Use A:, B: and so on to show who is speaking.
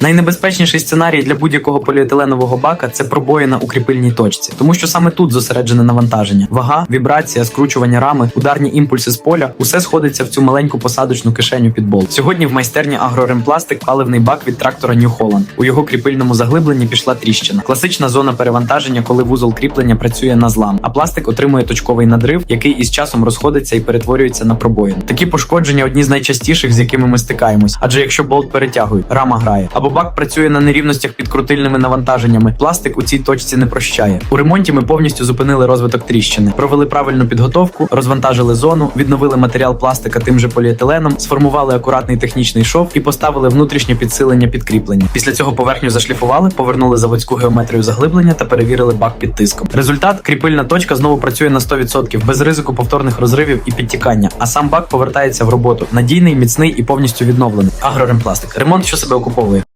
A: Найнебезпечніший сценарій для будь-якого поліетиленового бака це пробоїна у кріпильній точці, тому що саме тут зосереджене навантаження. Вага, вібрація, скручування рами, ударні імпульси з поля усе сходиться в цю маленьку посадочну кишеню під болт. Сьогодні в майстерні Агроремпластик паливний бак від трактора New Holland. У його кріпильному заглибленні пішла тріщина. Класична зона перевантаження, коли вузол кріплення працює на злам, а пластик отримує точковий надрив, який із часом розходиться і перетворюється на пробоїн. Такі пошкодження одні з найчастіших, з якими ми стикаємось. Адже якщо болт перетягують, рама грає, або бак працює на нерівностях під крутильними навантаженнями, пластик у цій точці не прощає. У ремонті ми повністю зупинили розвиток тріщини, провели правильну підготовку, розвантажили зону, відновили матеріал пластика тим же поліетиленом, сформували акуратний технічний шов і поставили внутрішнє підсилення підкріплення. Після цього поверхню зашліфували, повернули заводську геометрію заглиблення та перевірили бак під тиском. Результат кріпильна точка знову працює на 100% без ризику повторних розривів і підтікання. А сам бак повертається в роботу надійний, міцний і повністю відновлений. Агроремпластик. Ремонт, що себе окуповує.